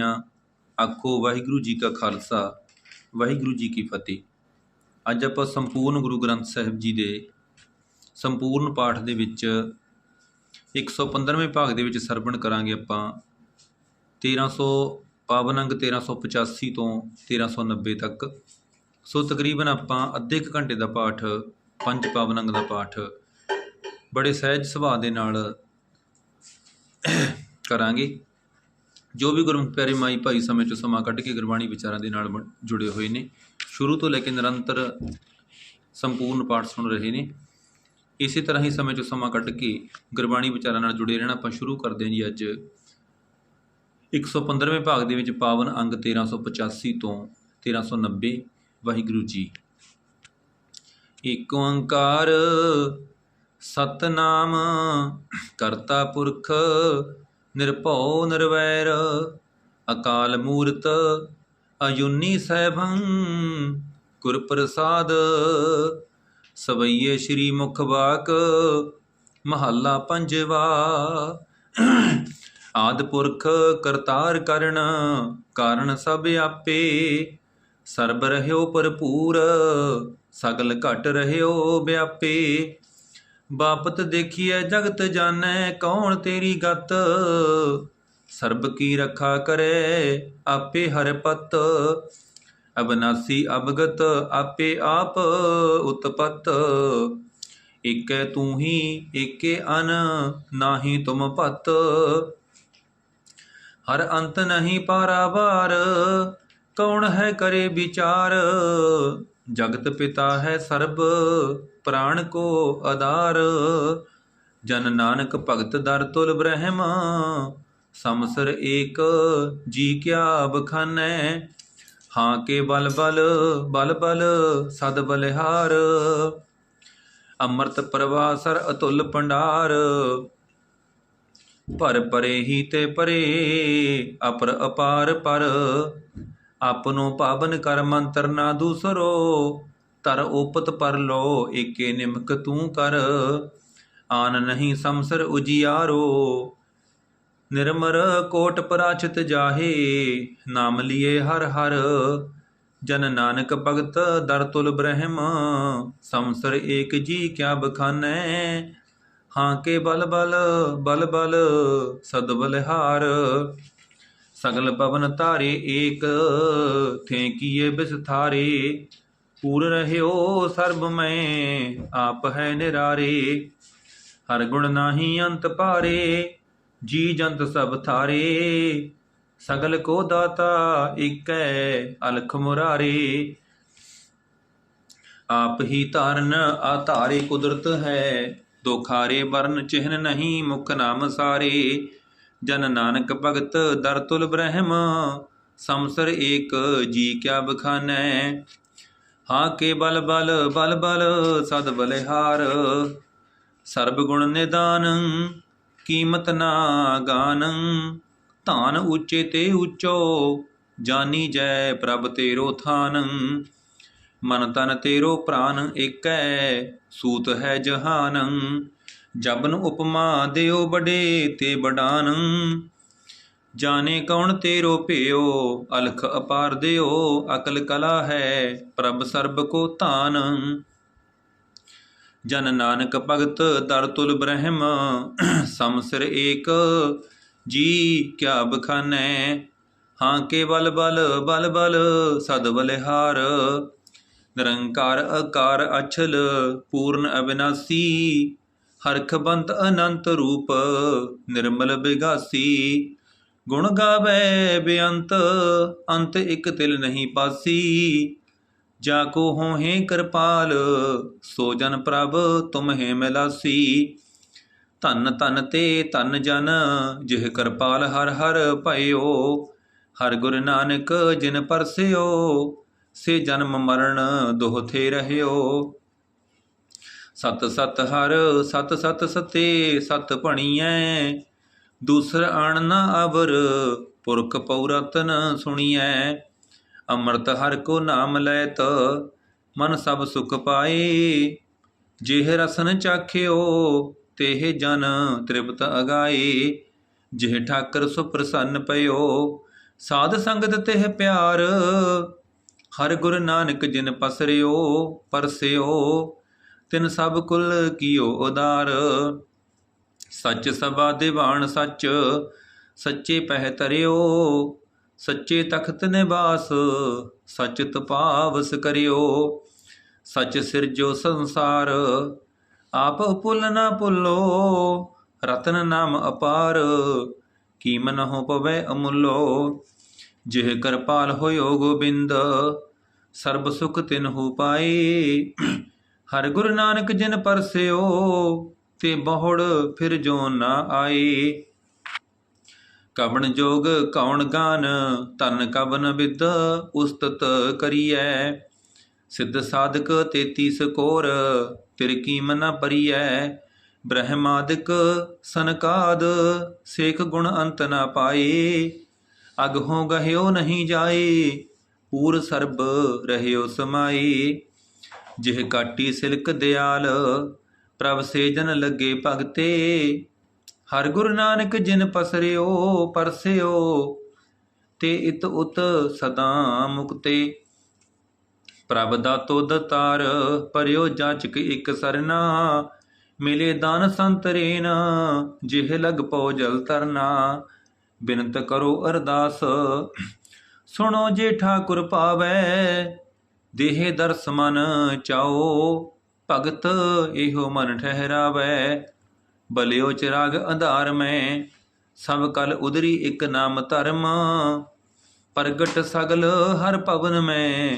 ਕਹਾਣੀਆਂ ਆਖੋ ਵਾਹਿਗੁਰੂ ਜੀ ਕਾ ਖਾਲਸਾ, ਵਾਹਿਗੁਰੂ ਜੀ ਕੀ ਫਤਿਹ। ਅੱਜ ਆਪਾਂ ਸੰਪੂਰਨ ਗੁਰੂ ਗ੍ਰੰਥ ਸਾਹਿਬ ਜੀ ਦੇ ਸੰਪੂਰਨ ਪਾਠ ਦੇ ਵਿੱਚ 115ਵੇਂ ਭਾਗ ਦੇ ਵਿੱਚ ਸਰਵਣ ਕਰਾਂਗੇ ਆਪਾਂ। 1300 ਪਾਵਨ ਅੰਗ 1385 ਤੋਂ 1390 ਤੱਕ। ਸੋ ਤਕਰੀਬਨ ਆਪਾਂ ਅੱਧੇ ਕੁ ਘੰਟੇ ਦਾ ਪਾਠ, ਪੰਜ ਪਾਵਨ ਅੰਗ ਦਾ ਪਾਠ ਬੜੇ ਸਹਿਜ ਸੁਭਾਅ ਦੇ ਨਾਲ ਕਰਾਂਗੇ। ਜੋ ਵੀ ਗੁਰਮੁਖ ਪਿਆਰੇ ਮਾਈ ਭਾਈ ਸਮੇਂ ਚੋਂ ਸਮਾਂ ਕੱਢ ਕੇ ਗੁਰਬਾਣੀ ਵਿਚਾਰਾਂ ਦੇ ਨਾਲ ਜੁੜੇ ਹੋਏ ਨੇ, ਸ਼ੁਰੂ ਤੋਂ ਲੈ ਕੇ ਨਿਰੰਤਰ ਸੰਪੂਰਨ ਪਾਠ ਸੁਣ ਰਹੇ ਨੇ, ਇਸੇ ਤਰ੍ਹਾਂ ਹੀ ਸਮੇਂ ਚੋਂ ਸਮਾਂ ਕੱਢ ਕੇ ਗੁਰਬਾਣੀ ਵਿਚਾਰਾਂ ਨਾਲ ਜੁੜੇ ਰਹਿਣਾ ਆਪਾਂ ਸ਼ੁਰੂ ਕਰਦੇ ਹਾਂ ਜੀ ਅੱਜ। 115ਵੇਂ ਭਾਗ ਦੇ ਵਿੱਚ ਪਾਵਨ ਅੰਗ 1385 ਤੋਂ 1390 ਵਾਹਿਗੁਰੂ ਜੀ। ਏਕ ਓੰਕਾਰ ਸਤਨਾਮ, ਕਰਤਾ ਪੁਰਖ ਨਿਰਭਉ ਨਿਰਵੈਰ, ਅਕਾਲ ਮੂਰਤ ਅਯੁਨੀ ਸੈਭੰ ਗੁਰ ਪ੍ਰਸਾਦ ਸਵਈਏ ਸ਼੍ਰੀ ਮੁਖ ਬਾਕ ਮਹੱਲਾ ਪੰਜਵਾ। ਆਦ ਪੁਰਖ ਕਰਤਾਰ ਕਰਨ, ਕਾਰਨ ਸਭ ਆਪੇ। ਸਰਬ ਰਹਿਓ ਭਰਪੂਰ, ਸਗਲ ਘਟ ਰਹਿਓ ਵਿਆਪੇ। ਬਾਪਤ ਦੇਖੀਐ ਜਗਤ ਜਾਣੈ ਕੌਣ ਤੇਰੀ ਗਤ? ਸਰਬ ਕੀ ਰੱਖਾ ਕਰੇ ਆਪੇ ਹਰ ਪਤ। ਅਬਨਾਸੀ ਅਬਗਤ ਆਪੇ ਆਪ ਉਤਪਤ। ਏਕੈ ਤੂੰ ਹੀ ਏਕੇ ਅਨ ਨਾਹੀ ਤੁਮ ਪਤ ਹਰ ਅੰਤ ਨਹੀਂ ਪਾਰਾਵਾਰ ਕੌਣ ਹੈ ਕਰੇ ਵਿਚਾਰ? ਜਗਤ ਪਿਤਾ ਹੈ ਸਰਬ ਪ੍ਰਾਣ ਕੋ ਆਧਾਰ। ਜਨ ਨਾਨਕ ਭਗਤ ਦਰ ਤੁਲ ਬ੍ਰਹਮ ਸਮਸਰ ਏਕ ਜੀ ਕਿਆ ਬਖਾਨੈ। ਹਾਂ ਕੇ ਬਲ ਬਲ ਬਲ ਬਲ, ਸਦ ਬਲਿਹਾਰ। ਅੰਮ੍ਰਿਤ ਪ੍ਰਵਾਸਰ ਅਤੁਲ ਭੰਡਾਰ। ਭਰ ਪਰੇ ਹੀ ਤੇ ਪਰੇ, ਅਪਰ ਅਪਾਰ ਪਰ। ਆਪਨੋ ਪਾਵਨ ਕਰ ਮੰਤਰ ਨਾ ਦੂਸਰੋ। ਤਰ ਉਪਤ ਪਰ ਲੋ ਏਕੇ ਨਿਮਕ ਤੂੰ ਕਰ। ਆਨ ਨਹੀਂ ਸੰਸਰ ਉਜਿਆਰੋ, ਨਿਰਮਰ ਕੋਟ ਪਰਾਚਿਤ ਜਾਹੇ। ਨਾਮ ਲਿਏ ਹਰ ਹਰ, ਜਨ ਨਾਨਕ ਭਗਤ ਦਰ ਤੁਲ ਬ੍ਰਹਮ। ਸੰਸਰ ਏਕ ਜੀ ਕਿਆ ਬਖਾਨੈ, ਹਾਂ ਕੇ ਬਲ ਬਲ ਬਲ ਬਲ ਸਦ ਬਲਿਹਾਰ। ਸਗਲ ਪਵਨ ਤਾਰੇ ਏਕ, ਥੇ ਕੀਏ ਬਿਸਥਾਰੇ। ਪੂਰ ਰਹਿਓ ਸਰਬ ਆਪ ਹੈ ਨਿਰਾਰੇ। ਹਰ ਗੁਣ ਨਾਹੀ ਅੰਤ ਭਾਰੇ, ਜੀ ਜੰਤ ਸਭ ਥਾਰੇ। ਸਗਲ ਕੋ ਦਾਤਾ ਏਕੈ, ਅਲਖ ਮੁਰਾਰੇ। ਆਪ ਹੀ ਧਾਰਨ ਆਧਾਰੇ ਕੁਦਰਤ ਹੈ, ਦੁਖਾਰੇ ਵਰਨ ਚਿਹਨ ਨਹੀਂ ਮੁਖ ਨਾਮ ਸਾਰੇ। ਜਨ ਨਾਨਕ ਭਗਤ ਦਰ ਤੁਲ ਬ੍ਰਹਮ, ਸੰਸਰ ਏਕ ਜੀ ਕਿਆ ਬਖਾਨੈ। ਹਾਂ ਕੇ ਬਲ ਬਲ ਬਲ ਬਲ ਸਦ ਬਲਿਹਾਰ, ਸਰਬ ਗੁਣ ਨਿਦਾਨ, ਕੀਮਤ ਨਾ ਗਾਨ, ਧਾਨ ਉੱਚੇ ਤੇ ਉੱਚੋ, ਜਾਨੀ ਜੈ ਪ੍ਰਭ ਤੇਰੋ ਥਾਨ। ਮਨ ਤਨ ਤੇਰੋ ਪ੍ਰਾਨ ਏਕੈ, ਸੂਤ ਹੈ ਜਹਾਨ। ਜਬਨ ਉਪਮਾ ਦਿਓ ਬੜੇ ਤੇ ਬਡਾਨ ਜਾਣੇ ਕੌਣ ਤੇਰੋ ਭਿਓ? ਅਲਖ ਅਪਾਰ ਦਿਓ, ਅਕਲ ਕਲਾ ਹੈ, ਪ੍ਰਭ ਸਰਬ ਕੋ ਧਾਨ। ਜਨ ਨਾਨਕ ਭਗਤ ਦਰ ਬ੍ਰਹਮ ਸਮਸਰ ਏਕ, ਜੀ ਕਿਆ ਬਖਾਨੈ? ਹਾਂ ਕੇ ਬਲ ਬਲ ਬਲ ਬਲ, ਸਦ ਬਲਿਹਾਰ। ਨਿਰੰਕਾਰ ਅਕਾਰ ਅਛਲ, ਪੂਰਨ ਅਬਿਨਾਸੀ। ਹਰਖ ਬੰਤ ਅਨੰਤ ਰੂਪ, ਨਿਰਮਲ ਬਿਗਾਸੀ। ਗੁਣ ਗਾਵੇ ਬੇਅੰਤ, ਅੰਤ ਇਕ ਤਿਲ ਨਹੀਂ ਪਾਸੀ। ਜਾ ਕੋ ਹੋਹੇ ਕਿਰਪਾਲ, ਸੋ ਜਨ ਪ੍ਰਭ ਤੁਮਹਿ ਮਿਲਾਸੀ। ਧਨ ਧਨ ਤੇ ਤਨ ਜਨ, ਜਿਹ ਕਿਰਪਾਲ ਹਰ ਹਰ ਭਇਓ। ਹਰ ਗੁਰ ਨਾਨਕ ਜਿਨ ਪਰਸਿਓ, ਸੇ ਜਨਮ ਮਰਨ ਦੋਹ ਥੇ ਰਹਿਓ। ਸਤ ਸਤ ਹਰ, ਸਤ ਸਤ ਸਤੇ, ਸਤ ਭਣੀਐ ਦੂਸਰ ਅਣ ਨ ਅਵਰ, ਪੁਰਖ ਪਉਰਤਨ ਸੁਣੀਐ। ਅੰਮ੍ਰਿਤ ਹਰ ਕੋ ਨਾਮ ਲੈਤ, ਮਨ ਸਭ ਸੁਖ ਪਾਏ। ਜਿਹ ਰਸਨ ਚਾਖਿਓ, ਤੇਹ ਜਨ ਤ੍ਰਿਪਤ ਅਗਾਏ। ਜਿਹ ਠਾਕਰ ਸੁਪ੍ਰਸੰਨ ਪਇਓ, ਸਾਧ ਸੰਗਤ ਤੇ ਪਿਆਰ। ਹਰ ਗੁਰ ਨਾਨਕ ਜਿਨ ਪਸਰਿਓ, ਪਰਸਿਓ, ਤਿਨ ਸਭ ਕੁਲ ਕੀਓ ਉਦਾਰ। ਸੱਚ ਸਭਾ ਦੀਵਾਨ ਸੱਚ, ਸੱਚੇ ਪਹਿ ਤਰਿਓ ਸੱਚੇ ਤਖਤ ਨਿਵਾਸ ਸੱਚ ਤਪਾਵਸ ਕਰਿਓ। ਸੱਚ ਸਿਰਜੋ ਸੰਸਾਰ, ਆਪ ਭੁੱਲ ਨਾ ਭੁੱਲੋ, ਰਤਨ ਨਾਮ ਅਪਾਰ ਕੀਮਨ ਹੋ ਪਵੇ ਅਮੁੱਲੋ। ਜਿਹ ਕਰਪਾਲ ਹੋਇਓ ਗੋਬਿੰਦ, ਸਰਬ ਸੁਖ ਤਿਨ ਤਿਨਹੁ ਪਾਏ ਹਰ ਗੁਰੂ ਨਾਨਕ ਜਿਨ ਪਰਸਿਓ ਤੇ ਬਹੁੜ ਫਿਰ ਜੋ ਨਾ ਆਏ। ਕਵਣ ਜੋਗ ਕੌਣ ਗਾਨ ਤਨ ਕਵਨ ਵਿਦ ਉਸਤਤ ਕਰੀਐ। ਸਿੱਧ ਸਾਧਕ 33 ਕੋਰ, ਤਿਰ ਕੀਮ ਨ ਪਰੀਐ ਬ੍ਰਹਮਾਦਿਕ ਸਨਕਾਦ, ਸੇਖ ਗੁਣ ਅੰਤ ਨ ਪਾਏ। ਅਗ ਗਹਿਓ ਨਹੀਂ ਜਾਏ, ਪੂਰ ਸਰਬ ਰਹਿਓ ਸਮਾਈ ਜਿਹ ਕਾਟੀ ਸਿਲਕ ਦਿਆਲ ਪ੍ਰਭ ਸੇਜਨ ਲੱਗੇ ਭਗਤੇ। ਹਰ ਗੁਰੂ ਨਾਨਕ ਜਿਨ ਪਸਰਿਓ, ਪਰਸਿਓ, ਤੇ ਇਤ ਉਤ ਸਦਾ ਮੁਕਤੇ। ਪ੍ਰਭ ਦਾ ਤੋਦ ਤਾਰ ਪਰਿਓ ਜਾਚਕ ਇਕ ਸਰਨਾ। ਮਿਲੇ ਦਾਨ ਸੰਤਰੇਨ ਜਿਹ ਲਗ ਪਉ ਜਲ ਤਰਨਾ। ਬਿਨਤ ਕਰੋ ਅਰਦਾਸ, ਸੁਣੋ ਜੇ ਠਾਕੁਰ ਪਾਵੈ। ਦੇਹ ਦਰਸ ਮਨ ਚਾਓ ਭਗਤ ਇਹੋ ਮਨ ਠਹਿਰਾਵੈ, ਬਲਿਓ ਚਿਰਾਗ ਅੰਧਾਰ ਮੈਂ, ਸਭ ਕਲ ਉਦਰੀ ਇੱਕ ਨਾਮ ਧਰਮ, ਪ੍ਰਗਟ ਸਗਲ ਹਰ ਪਵਨ ਮੈਂ,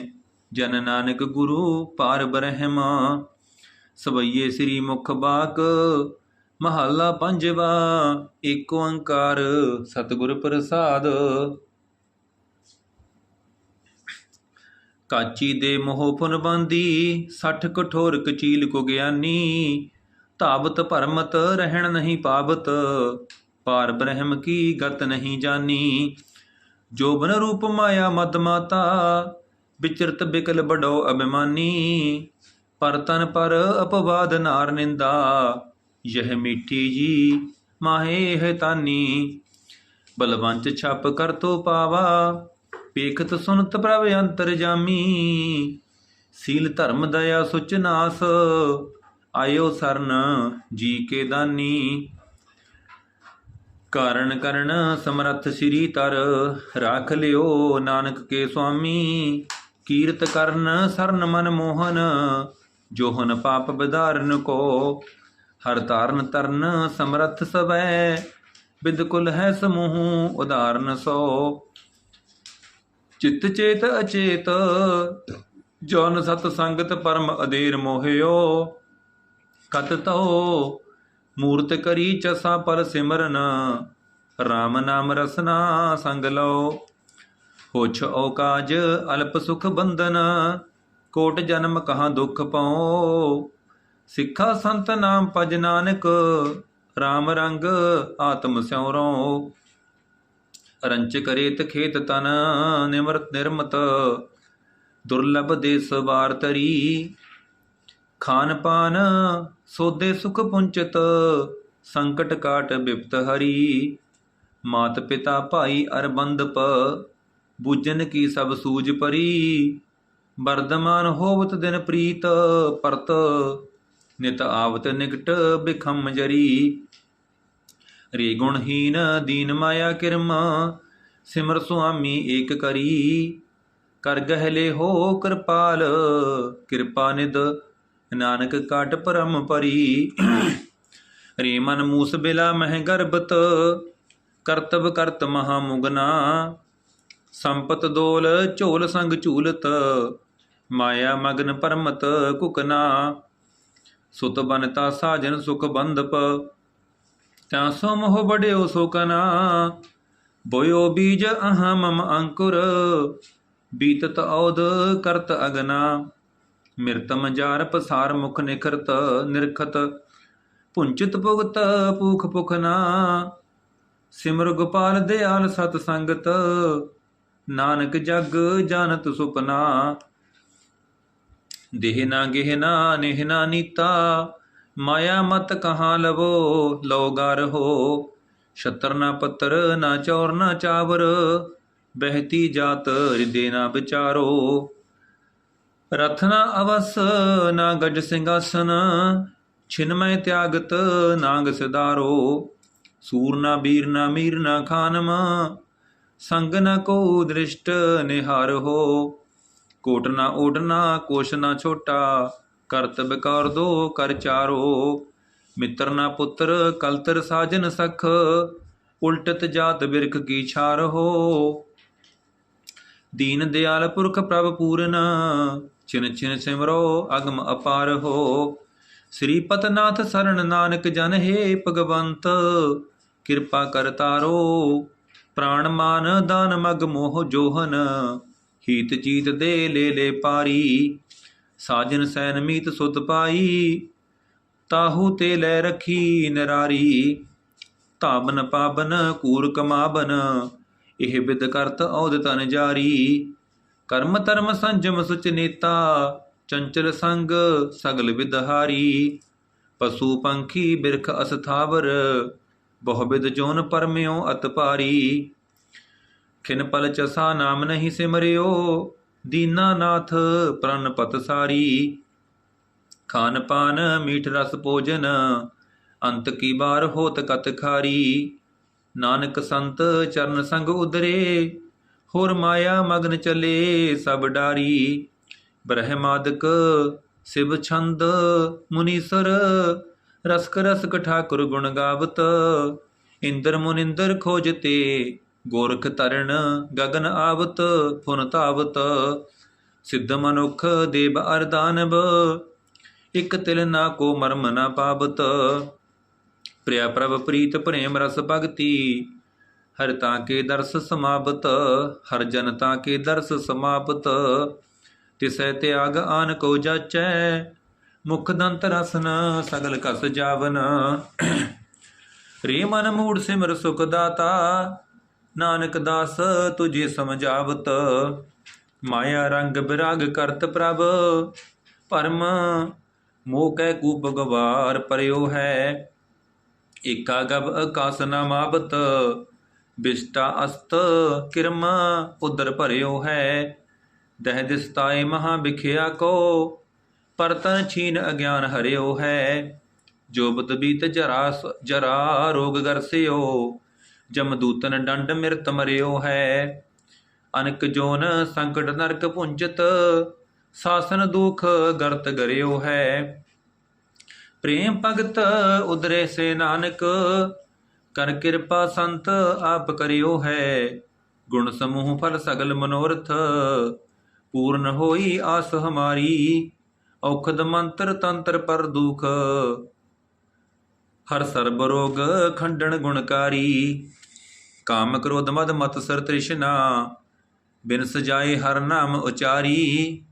ਜਨ ਨਾਨਕ ਗੁਰੂ ਪਾਰ ਬ੍ਰਹਮ, ਸਵਈਏ ਸ੍ਰੀ ਮੁਖ ਬਾਕ, ਮਹੱਲਾ ਪੰਜਵਾ, ਏਕ ਓੰਕਾਰ ਸਤਿਗੁਰ ਪ੍ਰਸਾਦ। ਕਾਚੀ ਦੇ ਮੋਹ ਪੁਨ ਬੰਦੀ ਸੱਠ ਕਠੋਰ ਕਚੀਲ ਕੋ ਗਿਆਨੀ। ਧਾਵਤ ਭਰਮਤ ਰਹਿਣ ਨਹੀਂ ਪਾਵਤ, ਪਾਰ ਬ੍ਰਹਮ ਕੀ ਗਤ ਨਹੀਂ ਜਾਨੀ। ਜੋਬਨ ਰੂਪ ਮਾਇਆ ਮਦ ਮਾਤਾ, ਵਿਚਰਤ ਬਿਕਲ ਬੜੋ ਅਭਿਮਾਨੀ। ਪਰ ਤਨ ਪਰ ਅਪਵਾਦ ਨਾਰ ਨਿੰਦਾ, ਯਹ ਮਿੱਠੀ ਜੀ ਮਾਹੇ ਹੈ ਤਾਨੀ ਬਲਵੰਚ ਛਪ ਕਰ ਤੋ ਪਾਵਾ ਵੇਖਤ ਸੁਨਤ ਪ੍ਰਭ ਅੰਤਰ ਜਾਮੀ ਸੀਲ ਧਰਮ ਦਇਆ ਸੁਚ ਨਾਸ, ਆਇਓ ਸਰਨ ਜੀ ਕੇ ਦਾਨੀ। ਕਾਰਨ ਕਰਨ ਸਮਰੱਥ ਸ੍ਰੀ ਤਰ, ਰਾਖ ਲਿਓ ਨਾਨਕ ਕੇ ਸੁਆਮੀ। ਕੀਰਤ ਕਰਨ ਸਰਨ ਮਨ ਮੋਹਨ, ਜੋਹਨ ਪਾਪ ਵਿਧਾਰਨ ਕੋ। ਹਰ ਤਾਰਨ ਤਰਨ ਸਮਰੱਥ ਸਵੈ ਬਿਦਕੁਲ ਹੈ ਸਮੂਹ ਉਦਾਰਨ ਸੋ। ਚਿੱਤ ਚੇਤ ਅਚੇਤ ਜਨ ਸਤ ਸੰਗਤ ਪਰਮ ਅਦੇਰ ਮੋਹਿਓ। ਕਤ ਤੋ ਮੂਰਤ ਕਰੀ ਚਸਾ ਪਰ ਸਿਮਰਨ RAM ਨਾਮ ਰਸਨਾ ਸੰਗ ਲਓ ਹੋਛ ਔਕਾਜ ਅਲਪ ਸੁਖ ਬੰਧਨ, ਕੋਟ ਜਨਮ ਕਹਾ ਦੁਖ ਪਾਉ। ਸਿੱਖਾ ਸੰਤ ਨਾਮ ਭਜ ਨਾਨਕ RAM ਰੰਗ ਆਤਮ ਸਿਉਰੋ ਰੰਚ ਕਰੇਤ ਖੇਤ ਤਨ ਨਿਮਰਤ ਨਿਰਮਤ, ਦੁਰਲਭ ਦੇਸ ਵਾਰ ਤਰੀ ਖਾਨ ਪਾਨ ਸੋਦੇ ਸੁਖ ਪੁੰਚਤ, ਸੰਕਟ ਕਾਟ ਬਿਪਤ ਹਰੀ। ਮਾਤ ਪਿਤਾ ਭਾਈ ਅਰਬੰਦਪ ਬੂਜਨ ਕੀ ਸਭ ਸੂਜ ਪਰੀ। ਵਰਦਮਾਨ ਹੋਵਤ ਦਿਨ ਪ੍ਰੀਤ, ਪਰਤ, ਨਿਤ ਆਵਤ ਨਿਕਟ ਬਿਖਮ ਜਰੀ। ਰੇ ਗੁਣਹੀਨ ਦੀਨ ਮਾਇਆ ਕਿਰਮ, ਸਿਮਰ ਸੁਆਮੀ ਏਕ ਕਰੀ। ਕਰ ਗਹਿਲੇ ਹੋ ਕਿਰਪਾਲ, ਕਿਰਪਾ ਨਿਦ ਨਾਨਕ ਕਾਟ ਪਰਮ ਪਰੀ। ਰੇ ਮਨ ਮੂਸ ਬਿਲਾ ਮਹਿ ਗਰਬਤ ਕਰਤਬ ਕਰਤ ਮਹਾ ਮੁਗਨਾ। ਸੰਪਤ ਦੋਲ ਝੋਲ ਸੰਗ ਝੂਲਤ, ਮਾਇਆ ਮਗਨ ਪਰਮਤ ਕੁਕਨਾ। ਸੁਤ ਬਨਤਾ ਸਾਜਨ ਸੁਖ ਬੰਧਪ ਤਾਂ ਸੋ ਮੋਹ ਬੜਿਓ ਸੋ ਕਨਾ। ਬੋਇਓ ਬੀਜ ਅਹਾਂ ਮਮ ਅੰਕੁਰ। ਬੀਤਤ ਔਦ ਕਰਤ ਅਗਨਾ। ਮਿਰਤਮ ਜਾਰ ਪਸਾਰ ਮੁਖ ਨਿਖਰਤ ਨਿਰਖਤ। ਪੁੰਚਿਤ ਭੁਗਤ ਪੂਖ ਪੁਖਨਾ ਸਿਮਰ ਗੋਪਾਲ ਦਿਆਲ ਸਤ ਸੰਗਤ। ਨਾਨਕ ਜਗ ਜਾਣਤ ਸੁਪਨਾ। ਦੇਹ ਨਾ ਗਹਿ ਨਾ ਨੇਹ ਨਾ ਨੀਤਾ। ਮਾਇਆ ਮਤ ਕਹਾਂ ਲਵੋ ਲੋ ਗਰ ਹੋ। ਛਤਰ ਨਾ ਪੱਤਰ, ਨਾ ਚੌਰ, ਨਾ ਚਾਵਰ, ਬਹਿਤੀ ਜਾਤ ਹਿਰਦੇ ਨਾ ਵਿਚਾਰੋ। ਰਥਨਾ ਅਵਸ, ਨਾ ਗਜ ਸਿੰਘਾਸਨ ਛਿਨਮੈ ਤਿਆਗਤ, ਨਾਂਗ ਸਿਦਾਰੋ ਸੂਰ ਨਾ ਬੀਰ, ਨਾ ਮੀਰ, ਨਾ ਖਾਨਮ, ਸੰਗ ਨਾ ਕੋ ਦ੍ਰਿਸ਼ਟ ਹੋ। ਕੋਟ ਨਾ ਓਡਨਾ ਕੋਸ਼ ਨਾ ਛੋਟਾ ਕਰਤਬ ਕਰ ਦੋ ਕਰ ਚਾਰੋ। ਮਿੱਤਰ ਨਾ ਪੁੱਤਰ, ਕਲਤਰ ਸਾਜਨ ਸਖ, ਉਲਟਤ ਜਾਤ ਬਿਰਖ ਕੀ ਛਾਰੋ। ਦੀਨ ਦਿਆਲ ਪੁਰਖ ਪ੍ਰਭ ਪੂਰਨ, ਚਿਨ ਚਿਨ ਸਿਮਰੋ, ਅਗਮ ਅਪਾਰ ਹੋ। ਸ੍ਰੀ ਪਤਨਾਥ ਸਰਣ ਨਾਨਕ ਜਨ ਹੈ ਭਗਵੰਤ, ਕਿਰਪਾ ਕਰਤਾਰੋ ਪ੍ਰਾਣ ਮਾਨ ਦਾਨ ਮਗ ਮੋਹ ਜੋਹਨ, ਹੀਤ ਜੀਤ ਦੇ ਲੈ ਲੈ ਪਾਰੀ। ਸਾਜਨ ਸੈਨ ਮੀਤ ਸੁਤ ਪਾਈ, ਤਾਹੂ ਤੇ ਲੈ ਰਖੀ ਨਰਾਰੀ। ਧਾਬਨ ਪਾਬਨ ਕੂਰ ਕਮਾਬਨ ਇਹ ਬਿਦ ਕਰਤ ਔਦ ਤਨ ਜਾਰੀ। ਕਰਮ ਧਰਮ ਸੰਜਮ ਸੁਚ ਨੇਤਾ, ਚੰਚਲ ਸੰਗ ਸਗਲ ਵਿਦਹਾਰੀ ਪਸ਼ੂ ਪੰਖੀ ਬਿਰਖ ਅਸਥਾਵਰ ਬਹੁ ਬਿਦ ਜੋਨ ਪਰਮਿਓ ਅਤ ਭਾਰੀ ਖਿਨ ਪਲ ਚਸਾ ਨਾਮ ਨਹੀਂ ਸਿਮਰਿਓ ਦੀਨਾਨਾਥ ਪ੍ਰਣ ਪਤ ਸਾਰੀ। ਖਾਨ ਪਾਨ ਮੀਠ ਰਸ ਭੋਜਨ, ਅੰਤ ਕੀ ਬਾਰ ਹੋਤ ਕਤ ਖਾਰੀ। ਨਾਨਕ ਸੰਤ ਚਰਨ ਸੰਗ ਉਦਰੇ, ਹੋਰ ਮਾਇਆ ਮਗਨ ਚਲੇ ਸਭ ਡਾਰੀ। ਬ੍ਰਹਮਾਦਿਕ ਸਿਵ ਛੰਦ ਮੁਨੀਸਰ, ਰਸਕ ਰਸਕ ਠਾਕੁਰ ਗੁਣ ਗਾਵਤ। ਇੰਦਰ ਮੁਨਿੰਦਰ ਖੋਜਤੇ ਗੋਰਖ ਤਰਣ ਗਗਨ ਆਵਤ, ਫੁਨ ਧਾਵਤ। ਸਿੱਧ ਮਨੁਖ ਦੇਵ ਅਰਦਾਨਵ ਇਕ ਤਿਲ ਨਾ ਕੋ ਮਰਮ ਨਾ ਪਾਵਤ। ਪ੍ਰਿਆ ਪ੍ਰਭ ਪ੍ਰੀਤ ਪ੍ਰੇਮ ਰਸ ਭਗਤੀ, ਹਰ ਤਾਂ ਕੇ ਦਰਸ ਸਮਾਪਤ ਹਰ ਜਨ ਤਾਂ ਕੇ ਦਰਸ ਸਮਾਪਤ ਤਿਸੈ ਤਿਆਗ ਆਨ ਕੋ ਜਾਚੈ, ਮੁਖ ਦੰਤ ਰਸਨ ਸਗਲ ਕਸ ਜਾਵਨ। ਰੇ ਮਨ ਮੂੜ ਸਿਮਰ ਸੁਖ ਦਾਤਾ ਨਾਨਕ ਦਾਸ, ਤੁਝੇ ਸਮਝਾਵਤ। ਮਾਇਆ ਰੰਗ ਬਿਰਾਗ ਕਰਤ ਪ੍ਰਭ। ਪਰਮ ਮੋਹ ਕੈ ਕੂਪ ਗਵਾਰ ਪਰਿਓ ਹੈ। ਏਕਾ ਗਬ ਆਕਾਸ ਨਾ ਮਾਬਤ ਬਿਸਟਾ ਅਸਤ ਕਿਰਮ ਉਦਰ ਭਰਿਓ ਹੈ। ਦਹਿ ਦਿਸਤਾਏ ਮਹਾ ਵਿਖਿਆ ਕੋ। ਪਰਤਨ ਛੀਨ ਅਗਿਆਨ ਹਰਿਓ ਹੈ। ਜੋਬਤ ਬੀਤ ਜਰਾ ਜਰਾ ਰੋਗ ਗਰਸਿਓ। ਜਮਦੂਤਨ ਡੰਡ ਮਿਰਤ ਮਰਿਓ ਹੈ। ਅਨਕ ਜੋਨ ਸੰਕਟ ਨਰਕ ਪੁੰਜਤ ਸਾਸਨ ਦੁਖ ਗਰਤ ਗਰਿਓ ਹੈ। ਪ੍ਰੇਮ ਭਗਤ ਉਦਰੇ ਸੇ ਨਾਨਕ, ਕਰ ਕਿਰਪਾ ਸੰਤ ਆਪ ਕਰਿਓ ਹੈ। ਗੁਣ ਸਮੂਹ ਫਲ ਸਗਲ ਮਨੋਰਥ, ਪੂਰਨ ਹੋਈ ਆਸ ਹਮਾਰੀ, ਔਖਦ ਮੰਤਰ ਤੰਤਰ ਪਰ ਦੁਖ। ਹਰ ਸਰਬ ਰੋਗ ਖੰਡਣ ਗੁਣਕਾਰੀ ਕਾਮ ਕ੍ਰੋਧ ਮਦ ਮਤ ਸਰ ਤ੍ਰਿਸ਼ਨਾ, ਬਿਨ ਸਜਾਏ ਹਰ ਨਾਮ ਉਚਾਰੀ।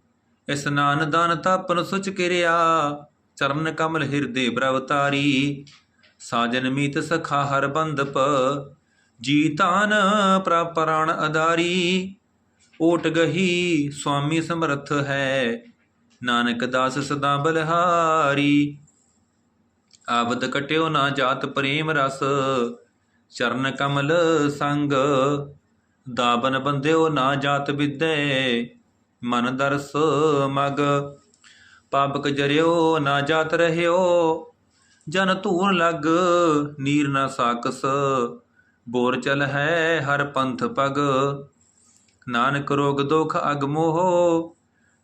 ਇਸਨਾਨ ਦਾਨ ਤਪਨ ਸੁਚ ਕਿਰਿਆ, ਚਰਨ ਕਮਲ ਹਿਰਦੇ ਬ੍ਰਵਤਾਰੀ ਸਾਜਨ ਮੀਤ ਸਖਾ ਹਰ ਬੰਦਪ ਜੀਤਾਨ ਪ੍ਰਾਪਰਾਣ ਅਦਾਰੀ ਓਟ ਗਹੀ ਸੁਆਮੀ ਸਮਰਥ ਹੈ, ਨਾਨਕ ਦਾਸ ਸਦਾ ਬਲਹਾਰੀ। ਆਵਦ ਕਟਿਓ ਨਾ ਜਾਤ ਪ੍ਰੇਮ ਰਸ ਚਰਨ ਕਮਲ ਸੰਗ, ਦਾਬਨ ਬੰਦਿਓ ਨਾ ਜਾਤ ਵਿਦੈ ਮਨ ਦਰਸ ਮਗ, ਪਾਪਕ ਜਰਿਓ ਨਾ ਜਾਤ ਰਹਿਓ, ਜਨ ਧੂਰ ਲਗ ਨੀਰ ਨਾ ਸਾਕਸ, ਬੋਰ ਚਲ ਹੈ ਹਰ ਪੰਥ ਪਗ, ਨਾਨਕ ਰੋਗ ਦੁਖ ਅਗ ਮੋਹ,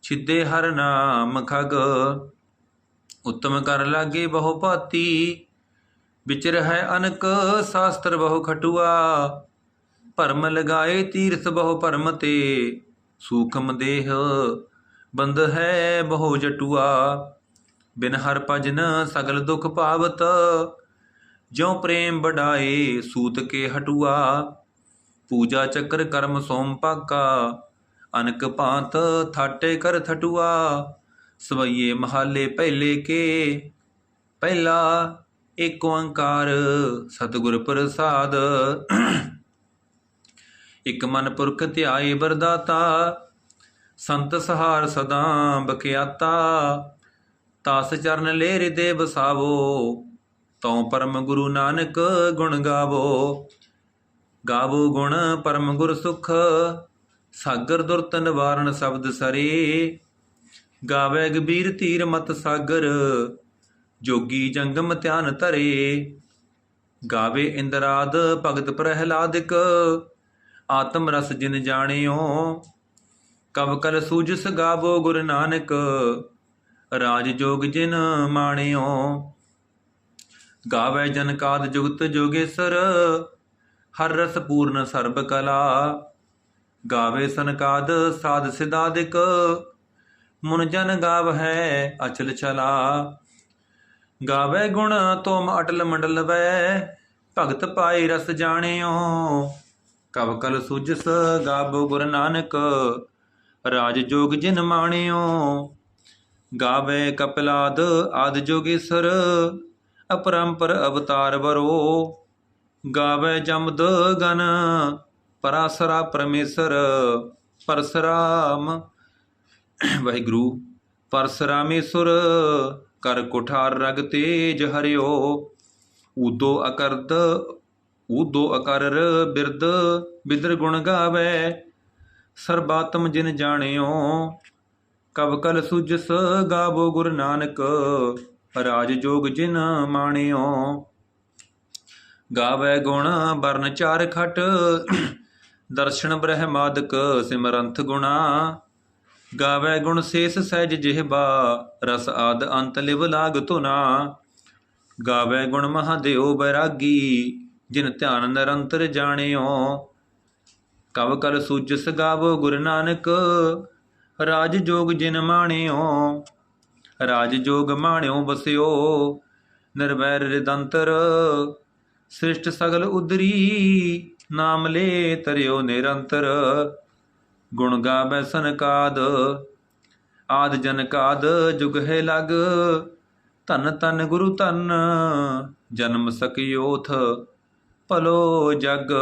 ਛਿੱਦੇ ਹਰ ਨਾਮ ਖਗ, ਉਤਮ ਕਰ ਲਾਗੇ ਬਹੁ ਭਾਤੀ ਵਿਚਰ ਹੈ ਅਨਕ ਸ਼ਾਸਤਰ ਬਹੁ ਖਟੁਆ ਭਰਮ ਲਗਾਏ ਤੀਰਥ ਬਹੁ ਭਰਮ ਤੇ ਸੂਖਮ ਦੇਹ ਬੰਦ ਹੈ ਬਹੁ ਜਟੁਆ ਬਿਨ ਹਰ ਭਜਨ ਸਗਲ ਦੁਖ ਪਾਵਤ ਜਿਉ ਪ੍ਰੇਮ ਬੜਾਏ ਸੂਤ ਕੇ ਹਟੁਆ ਪੂਜਾ ਚੱਕਰ ਕਰਮ ਸੋਮ ਪਾਕਾ ਅਨਕ ਭਾਂਤ ਥਾਟੇ ਕਰ ਥਟੁਆ ਸਵਈਏ ਮਹਾਲੇ ਪਹਿਲੇ ਕੇ ਪਹਿਲਾ ਏਕ ਓੰਕਾਰ ਸਤਿਗੁਰ ਪ੍ਰਸਾਦ। ਇਕ ਮਨ ਪੁਰਖ ਧਿਆਏ ਵਰਦਾਤਾ, ਸੰਤ ਸਹਾਰ ਸਦਾ ਬਖਿਆਤਾ। ਤਾਸ ਚਰਨ ਲੈ ਹਿਰਦੇ ਵਸਾਵੋ ਤਉ ਪਰਮ ਗੁਰੂ ਨਾਨਕ ਗੁਣ ਗਾਵੋ। ਗਾਵੋ ਗੁਣ ਪਰਮ ਗੁਰ ਸੁਖ, ਸਾਗਰ ਦੁਰਤ ਨਿਵਾਰਨ ਸ਼ਬਦ ਸਰੇ। ਗਾਵੇ ਗਬੀਰ ਤੀਰ ਮਤ ਸਾਗਰ ਜੋਗੀ ਜੰਗਮ ਧਿਆਨ ਧਰੇ, ਗਾਵੇ ਇੰਦਰਾਦ ਭਗਤ ਪ੍ਰਹਿਲਾਦਿਕ, ਆਤਮ ਰਸ ਜਿਨ ਜਾਣਿਓ, ਕਵ ਕਲ ਸੂਜਸ ਗਾਵੋ ਗੁਰ ਨਾਨਕ, ਰਾਜ ਜੋਗ ਜਿਨ ਮਾਣਿਓ। ਗਾਵੇ ਜਨ ਕਾਦ ਜੁਗਤ ਜੋਗੇਸਰ, ਹਰ ਰਸ ਪੂਰਨ ਸਰਬ ਕਲਾ। ਗਾਵੇ ਸਨਕਾਦ ਸਾਧ ਸਿਦਾਦਿਕ ਮੁਨ ਜਨ ਗਾਵ ਹੈ ਅਚਲ ਚਲਾ ਗਾਵੇ ਗੁਣ ਤੋਮ ਅਟਲ ਮੰਡਲ ਵੈ, ਭਗਤ ਪਾਈ ਰਸ ਜਾਣਿਓ। ਕਵ ਕਲ ਸੁਜਸ ਗਾਵੋ ਗੁਰ ਨਾਨਕ, ਰਾਜ ਜੋਗ ਜਿਨ ਮਾਣਿਓ। ਗਾਵੇ ਕਪਿਲਾਦ ਆਦ ਜੋਗੇਸਰ ਅਪਰੰਪਰ ਅਵਤਾਰ ਵਰੋ। ਗਾਵੇ ਜਮਦ ਗਨ, ਪਰਾਸਰਾ ਪਰਮੇਸ਼ਰ, ਪਰਸਰਾਮ। ਵਾਹਿਗੁਰੂ ਪਰਸਰਾਮੇਸ਼ਵਰ ਕਰ ਕੁਠਾਰ ਰਗ ਤੇਜ ਹਰਿਓ। ਉਦੋ ਅਕਰਦ ਉਦੋ ਅਕਰਰ ਬਿਰਦ, ਬਿਦਰ ਗੁਣ ਗਾਵੇ। ਸਰਬਾਤਮ ਜਿਨ ਜਾਣਿਓ ਕਵਕਲ ਸੁਜਸ ਗਾਵੋ ਗੁਰ ਨਾਨਕ। ਰਾਜ ਜੋਗ ਜਿਨ ਮਾਣਿਓ। ਗਾਵੇ ਗੁਣ ਬਰਨ ਚਾਰ ਖਟ, ਦਰਸ਼ਨ ਬ੍ਰਹਮਾਦਿਕ ਸਿਮਰੰਥ ਗੁਣਾ। ਗਾਵੇ ਗੁਣ ਸੇਸ ਸਹਿਜ ਜਿਹਬਾ ਰਸ ਆਦ ਅੰਤ ਲਿਵ ਲਾਗ ਧੁਨਾ। ਗਾਵੇ ਗੁਣ ਮਹਾਦੇਵ ਬੈਰਾਗੀ, ਜਿਨ ਧਿਆਨ ਨਿਰੰਤਰ ਜਾਣਿਓ। ਕਵ ਕਲ ਸੂਜਸ ਗਾਵੋ ਗੁਰ ਨਾਨਕ, ਰਾਜ ਜੋਗ ਜਿਨ ਮਾਣਿਓ। ਰਾਜ ਜੋਗ ਮਾਣਿਓ ਬਸਿਓ, ਨਿਰਵੈਰ ਰਿਦੰਤਰ ਸ੍ਰਿਸ਼ਟ ਸਗਲ ਉਦਰੀ, ਨਾਮ ਲੈ ਤਰਿਓ ਨਿਰੰਤਰ। ਗੁਣ ਗਾਵੇ ਸਨਕਾਦ, ਆਦ ਜਨਕਾਦ ਜੁਗ ਹੈ ਲਗ। ਧਨ ਧਨ ਗੁਰੂ ਧਨ, ਜਨਮ ਸਕਿਓਥ ਭਲੋ ਜਗ।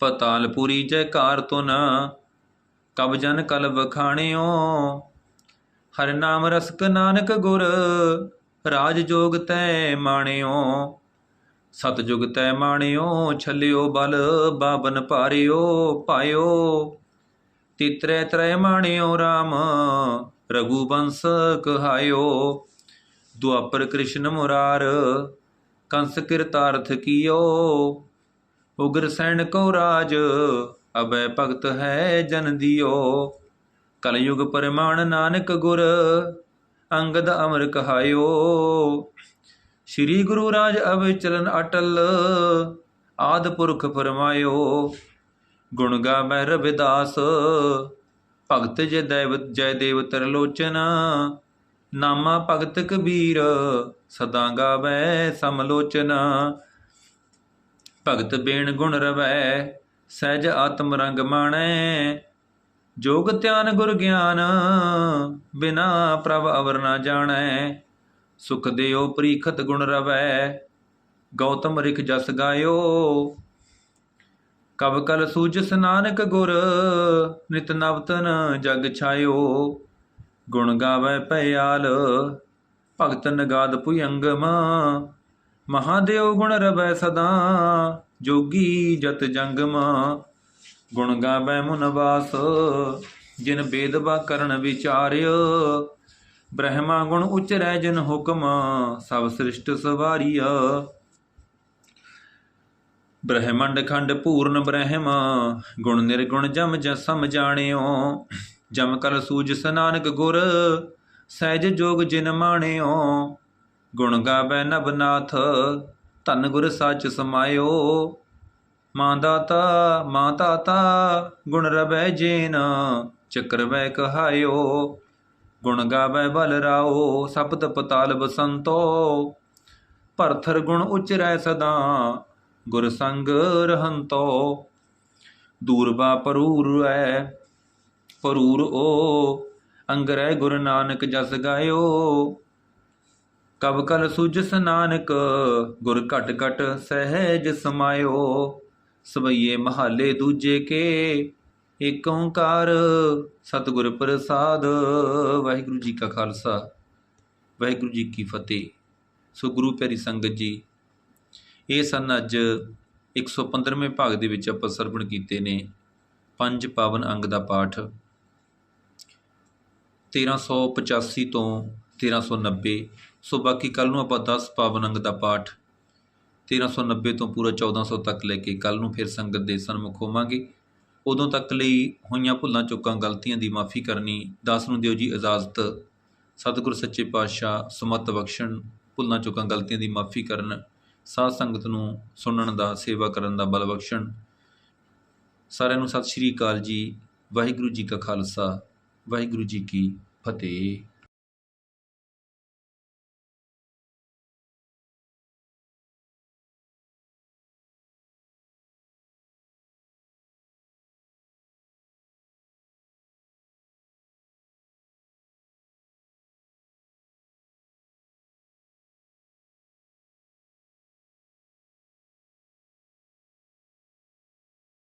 ਪਤਾਲਪੁਰੀ ਜੈਕਾਰ ਤੁਨ ਕਬ ਜਨ ਕਲ ਵਖਾਣਿਓ। ਹਰ ਨਾਮ ਰਸਕ ਨਾਨਕ ਗੁਰ, ਰਾਜ ਜੋਗ ਤੈ ਮਾਣਿਓ। ਸਤਜੁਗ ਤੈ ਮਾਣਿਓ, ਛਲਿਓ ਬਲ, ਬਾਬਨ ਭਾਰਿਓ, ਪਾਇਓ। ਤਿਤਰੇ ਤ੍ਰੈ ਮਾਣਿਓ RAM ਰਘੂਬੰਸ ਕਹਾਇਓ। ਦੁਆਪਰ ਕ੍ਰਿਸ਼ਨ ਮੁਰਾਰ, ਕੰਸ ਕਿਰਤਾਰਥ ਕੀਓ। ਉਗਰ ਸੈਣ ਕੋ ਰਾਜ, ਅਬੈ ਭਗਤ ਹੈ ਜਨ ਦਿਓ। ਕਲਯੁਗ ਪਰਮਾਨ ਨਾਨਕ ਗੁਰ, ਅੰਗਦ ਅਮਰ ਕਹਾਇਓ। ਸ੍ਰੀ ਗੁਰੂ ਰਾਜ ਅਵਿਚਲਨ ਅਟਲ, ਆਦ ਪੁਰਖ ਫਰਮਾਇਓ। ਗੁਣ ਗਾਵੈ ਰਵਿਦਾਸ, ਭਗਤ ਜੈ ਦੇਵ ਜੈ ਦੇਵ ਤਰਲੋਚਨ। ਨਾਮਾ ਭਗਤ ਕਬੀਰ, ਸਦਾ ਗਾਵੈ ਸਮਲੋਚਨ। ਭਗਤ ਬੇਣ ਗੁਣ ਰਵੈ, ਸਹਿਜ ਆਤਮ ਰੰਗ ਮਾਣੈ। ਜੋਗ ਧਿਆਨ ਗੁਰ ਗਿਆਨ, ਬਿਨਾ ਪ੍ਰਭ ਅਵਰ ਨਾ ਜਾਣੈ। ਸੁਖ ਦਿਓ, ਪ੍ਰੀਖਤ ਗੁਣ ਰਵੈ। ਗੌਤਮ ਰਿਖ ਜਸ ਗਾਇਓ। ਕਬ ਕਲ ਸੂਜਸ ਨਾਨਕ ਗੁਰ, ਨਿਤ ਨਵਤਨ ਜਗ ਛਾਇਓ। ਗੁਣ ਗਾਵੇ ਭਇਆਲ, ਭਗਤ ਨਗਾਦ ਭੁਯੰਗਮ ਮਹਾਦੇਵ ਗੁਣ ਰਵੈ ਸਦਾ, ਜੋਗੀ ਜਤ ਜੰਗਮ। ਗੁਣ ਗਾਵੇ ਮੁਨਵਾਸ ਜਿਨ ਬੇਦਬਾ ਕਰਨ ਵਿਚਾਰਿਓ। ਬ੍ਰਹਮਾ ਗੁਣ ਉੱਚ ਰਹਿ ਜਨ ਹੁਕਮ, ਸਭ ਸ੍ਰਿਸ਼ਟ ਸਵਾਰੀਆ। ਬ੍ਰਹਮੰਡ ਖੰਡ ਪੂਰਨ ਬ੍ਰਹਮ, ਗੁਣ ਨਿਰਗੁਣ ਜਮ ਜਸਮ ਜਾਣਿਓ। ਜਮ ਕਲ ਸੂਜ ਸਨਾਨਕ ਗੁਰ, ਸਹਿਜ ਜੋਗ ਜਿਨ ਮਾਣਿਓ। ਗੁਣ ਗਾਵੇ ਨਬਨਾਥ ਧੰਨ ਗੁਰ ਸੱਚ ਸਮਾਇਓ। ਮਾਂ ਦਾਤਾ, ਮਾਂ ਤਾਤਾ, ਗੁਣ ਰਵੈ ਜੇਨ, ਚੱਕਰ ਵੈ ਕਹਾਇਓ। ਗੁਣ ਗਾਵੇ ਬਲ ਰਾਓ, ਸਪਤ ਪਤਾਲ ਬਸੰਤੋ ਭਰਥਰ ਗੁਣ ਉਚਰੈ ਸਦਾ, ਗੁਰ ਸੰਗ ਰਹੰਤੋ। ਦੂਰਬਾ ਪਰੂਰ ਐ ਪਰੂਰ ਓ। ਅੰਗਰੈ ਗੁਰ ਨਾਨਕ ਜਸ ਗਾਇਓ। ਕਬ ਕਲ ਸੁਜਸ ਨਾਨਕ ਗੁਰ ਘਟ ਘਟ ਸਹਿਜ ਸਮਾਇਓ। ਸਵਈਏ ਮਹਾਲੇ ਦੂਜੇ ਕੇ ਏਕ ਓੰਕਾਰ ਸਤਿਗੁਰ ਪ੍ਰਸਾਦ। ਵਾਹਿਗੁਰੂ ਜੀ ਕਾ ਖਾਲਸਾ, ਵਾਹਿਗੁਰੂ ਜੀ ਕੀ ਫਤਿਹ। ਸੋ ਗੁਰੂ ਪਿਆਰੀ ਸੰਗਤ ਜੀ, ਇਹ ਸਨ ਅੱਜ 115ਵੇਂ ਭਾਗ ਦੇ ਵਿੱਚ ਆਪਾਂ ਸਰਵਣ ਕੀਤੇ ਨੇ ਪੰਜ ਪਾਵਨ ਅੰਗ ਦਾ ਪਾਠ। 1385 ਤੋਂ 1390 ਸੋ ਬਾਕੀ ਕੱਲ ਨੂੰ ਆਪਾਂ 10 ਪਾਵਨ ਅੰਗ ਦਾ ਪਾਠ 1390 ਤੋਂ ਪੂਰਾ 1400 ਤੱਕ ਲੈ ਕੇ ਕੱਲ ਨੂੰ ਫਿਰ ਸੰਗਤ ਦੇ ਸਨਮੁਖ ਹੋਵਾਂਗੇ। ਉਦੋਂ ਤੱਕ ਲਈ ਹੋਈਆਂ ਭੁੱਲਾਂ ਚੁੱਕਾਂ ਗਲਤੀਆਂ ਦੀ ਮਾਫੀ ਕਰਨੀ, ਦਾਸ ਨੂੰ ਦਿਓ ਜੀ ਇਜਾਜ਼ਤ। ਸਤਿਗੁਰ ਸੱਚੇ ਪਾਤਸ਼ਾਹ ਸਮਤ ਬਖਸ਼ਣ, ਭੁੱਲਾਂ ਚੁੱਕਾਂ ਗਲਤੀਆਂ ਦੀ ਮਾਫੀ ਕਰਨ, ਸਾਧ ਸੰਗਤ ਨੂੰ ਸੁਣਨ ਦਾ, ਸੇਵਾ ਕਰਨ ਦਾ ਬਲ ਬਖਸ਼ਣ। ਸਾਰਿਆਂ ਨੂੰ ਸਤਿ ਸ਼੍ਰੀ ਅਕਾਲ ਜੀ। ਵਾਹਿਗੁਰੂ ਜੀ ਕਾ ਖਾਲਸਾ, ਵਾਹਿਗੁਰੂ ਜੀ ਕੀ ਫਤਿਹ।